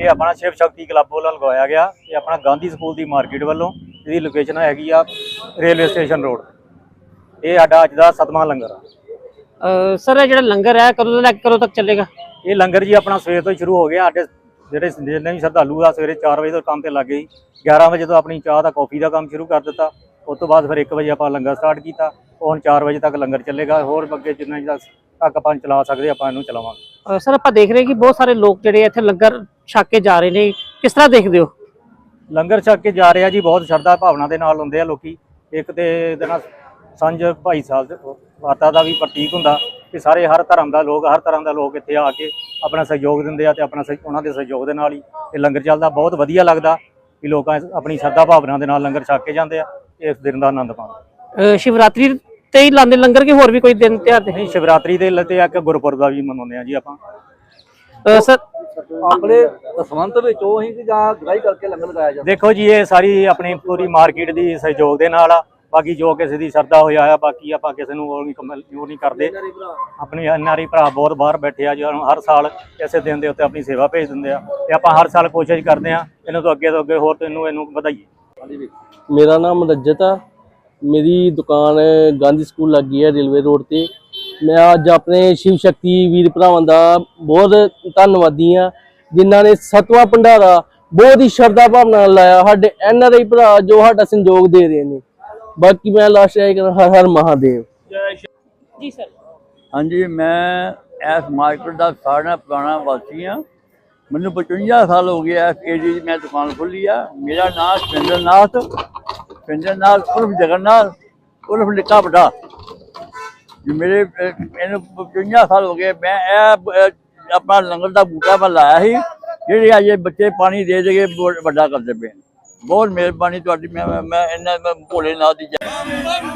ਇਹ ਆਪਣਾ ਸ਼ਿਵ ਸ਼ਕਤੀ ਕਲੱਬ ਵੱਲੋਂ ਲਗਾਇਆ ਗਿਆ। ਇਹ ਆਪਣਾ ਗਾਂਧੀ ਸਕੂਲ ਦੀ ਮਾਰਕੀਟ ਵੱਲੋਂ। ਇਹਦੀ ਲੋਕੇਸ਼ਨ ਹੈਗੀ ਆ ਰੇਲਵੇ ਸਟੇਸ਼ਨ ਰੋਡ। ਇਹ ਸਾਡਾ ਅੱਜ ਦਾ ਸਤਵਾਂ ਲੰਗਰ ਆ। ਸਰ ਇਹ ਜਿਹੜਾ ਲੰਗਰ ਹੈ ਕਦੋਂ ਤੋਂ ਲੈ ਕੇ ਕਦੋਂ ਤੱਕ ਚੱਲੇਗਾ? ਇਹ ਲੰਗਰ ਜੀ ਆਪਣਾ ਸਵੇਰ ਤੋਂ ਹੀ ਸ਼ੁਰੂ ਹੋ ਗਿਆ। ਸਾਡੇ ਜਿਹੜੇ ਜਿੰਨੇ ਵੀ ਸ਼ਰਧਾਲੂ ਆ ਸਵੇਰੇ 4 ਵਜੇ ਤੋਂ ਕੰਮ ਤੇ ਲੱਗ ਗਏ ਸੀ 11 ਵਜੇ ਤੋਂ ਆਪਣੀ ਚਾਹ ਦਾ ਕਾਫੀ ਦਾ ਕੰਮ ਸ਼ੁਰੂ ਕਰ ਦਿੱਤਾ। ਉਸ ਤੋਂ ਬਾਅਦ ਫਿਰ 1 ਵਜੇ ਆਪਾਂ ਲੰਗਰ ਸਟਾਰਟ ਕੀਤਾ। ਹੁਣ 4 ਵਜੇ ਤੱਕ ਲੰਗਰ ਚੱਲੇਗਾ। ਹੋਰ ਅੱਗੇ ਜਿੰਨਾ ਜਿਹਾ ਤੱਕ ਆਪਾਂ ਚਲਾ ਸਕਦੇ ਆਪਾਂ ਇਹਨੂੰ ਚਲਾਵਾਂਗੇ। ਸਰ ਆਪਾਂ ਦੇਖ ਰਹੇ ਕਿ ਬਹੁਤ ਸਾਰੇ ਲੋਕ ਜਿਹੜੇ ਇੱਥੇ ਲੰਗਰ ਛਕ ਕੇ ਜਾ ਰਹੇ ਨੇ ਕਿਸ ਤਰ੍ਹਾਂ ਦੇਖਦੇ ਹੋ? ਲੰਗਰ ਛਕ ਕੇ ਜਾ ਰਿਹਾ ਜੀ ਬਹੁਤ ਸ਼ਰਧਾ ਭਾਵਨਾ ਦੇ ਨਾਲ ਹੁੰਦੇ ਆ ਲੋਕੀ। ਇੱਕ ਤੇ ਇਹਦੇ ਨਾਲ ਸੰਜ ਭਾਈ ਸਾਹਿਬ ਵਾਤਾ ਦਾ ਵੀ ਪ੍ਰਤੀਕ ਹੁੰਦਾ ਕਿ ਸਾਰੇ ਹਰ ਧਰਮ ਦਾ ਲੋਕ ਹਰ ਤਰ੍ਹਾਂ ਦਾ ਲੋਕ ਇੱਥੇ ਆ ਕੇ ਆਪਣਾ ਸਹਿਯੋਗ ਦਿੰਦੇ ਆ ਤੇ ਆਪਣਾ ਸਹਿ- ਉਹਨਾਂ ਦੇ ਸਹਿਯੋਗ ਦੇ ਨਾਲ ਹੀ ਇਹ ਲੰਗਰ ਚੱਲਦਾ। ਬਹੁਤ ਵਧੀਆ ਲੱਗਦਾ ਕਿ ਲੋਕਾਂ ਆਪਣੀ ਸ਼ਰਧਾ ਭਾਵਨਾ ਦੇ ਨਾਲ ਲੰਗਰ ਛਕ ਕੇ ਜਾਂਦੇ ਆ ਇਸ ਦਿਨ ਦਾ ਆਨੰਦ ਅਹ ਸ਼ਿਵਰਾਤਰੀ ਤੇ ਹੀ ਲਾਉਂਦੇ ਲੰਗਰ ਕਿ ਹੋਰ ਵੀ ਕੋਈ ਦਿਨ ਤਿਉਹਾਰ ਤੇ? ਨਹੀਂ ਸ਼ਿਵਰਾਤਰੀ ਦੇ ਤੇ ਇੱਕ ਗੁਰਪੁਰਬ ਦਾ ਵੀ ਮਨਾਉਂਦੇ ਆ ਜੀ ਆਪਾਂ। ਸਰ ਆਪਣੇ ਦਸਵੰਤ ਵਿੱਚ ਉਹ ਹੀ ਕਿ ਜਾਂ ਗ੍ਰਾਈ ਕਰਕੇ ਲੰਗਰ ਲਗਾਇਆ ਜਾਂਦਾ? ਦੇਖੋ ਜੀ ਇਹ ਸਾਰੀ ਆਪਣੀ ਪੂਰੀ ਮਾਰਕੀਟ ਦੀ ਸਹਿਯੋਗ ਦੇ ਨਾਲ ਆ। ਬਾਕੀ ਜੋ ਕਿਸੇ ਦੀ ਸ਼ਰਧਾ ਹੋਇਆ ਆ ਬਾਕੀ ਆਪਾਂ ਕਿਸੇ ਨੂੰ ਉਹ ਨਹੀਂ ਕਮਲ ਉਹ ਨਹੀਂ ਕਰਦੇ। ਆਪਣੀ ਐਨਆਰਈ ਭਰਾ ਬਹੁਤ ਬਾਹਰ ਬੈਠੇ ਆ ਜੋ ਹਰ ਸਾਲ ਇਸੇ ਦਿਨ ਦੇ ਉੱਤੇ ਆਪਣੀ ਸੇਵਾ ਭੇਜ ਦਿੰਦੇ ਆ। ਤੇ ਆਪਾਂ ਹਰ ਸਾਲ ਕੋਸ਼ਿਸ਼ ਕਰਦੇ ਆ ਇਹਨਾਂ ਤੋਂ ਅੱਗੇ ਤੋਂ ਅੱਗੇ ਹੋਰ ਤੈਨੂੰ ਇਹਨੂੰ ਵਧਾਈਏ। ਮੇਰਾ ਨਾਮ ਰਜਤ ਆ। ਮੇਰੀ ਦੁਕਾਨ ਗਾਂਧੀ ਸਕੂਲ ਲੱਗੀ ਹੈ ਰੇਲਵੇ ਰੋਡ ਤੇ। ਮੈਂ ਅੱਜ ਆਪਣੇ ਸ਼ਿਵ ਸ਼ਕਤੀ ਵੀਰ ਭਰਾਵਾਂ ਦਾ ਬਹੁਤ ਧੰਨਵਾਦੀ ਆ ਜਿਨ੍ਹਾਂ ਨੇ ਸਤਵਾਂ ਭੰਡਾਰਾ ਬਹੁਤ ਹੀ ਸ਼ਰਧਾ ਭਾਵਨਾ ਨਾਲ ਲਾਇਆ ਸਾਡੇ ਐਨ ਆਰ ਆਈ ਭਰਾ ਜੋ ਸਾਡਾ ਸੰਯੋਗ ਦੇ ਰਹੇ ਨੇ। ਬਾਕੀ ਮੈਂ ਲਾਸਟ ਕਹਿੰਦਾ ਹਰ ਹਰ ਮਹਾਦੇਵ। ਜੀ ਸਰ ਹਾਂਜੀ ਮੈਂ ਇਸ ਮਾਰਕੀਟ ਦਾ ਸਾਰਾ ਪੁਰਾਣਾ ਵਾਸੀ ਹਾਂ। ਮੈਨੂੰ 55 ਸਾਲ ਹੋ ਗਏ ਇਸ 'ਚ ਮੈਂ ਦੁਕਾਨ ਖੋਲੀ ਆ। ਮੇਰਾ ਨਾਮ ਸਿੰਦਰਨਾਥ ਸਿੰਦਰਨਾਥ ਉਰਫ ਜਗਨਨਾਥ ਉਰਫ ਲਿਕਾ ਬੜਾ ਜੀ ਮੇਰੇ ਅਹ, ਇਹਨੂੰ 55 ਸਾਲ ਹੋ ਗਏ ਮੈਂ ਇਹ ਆਪਣਾ ਲੰਗਰ ਦਾ ਬੂਟਾ ਮੈਂ ਲਾਇਆ ਸੀ ਜਿਹੜੇ ਅਜੇ ਬੱਚੇ ਪਾਣੀ ਦੇ ਦੇ ਕੇ ਬਹੁਤ ਵੱਡਾ ਕਰਦੇ ਪਏ ਬਹੁਤ ਮਿਹਰਬਾਨੀ ਤੁਹਾਡੀ ਮੈਂ ਮੈਂ- ਇਹਨਾਂ ਮੈਂ ਭੋਲੇ ਨਾਥ ਦੀ ਜੈ ਵੀਰ ਬਜਰੰਗੇ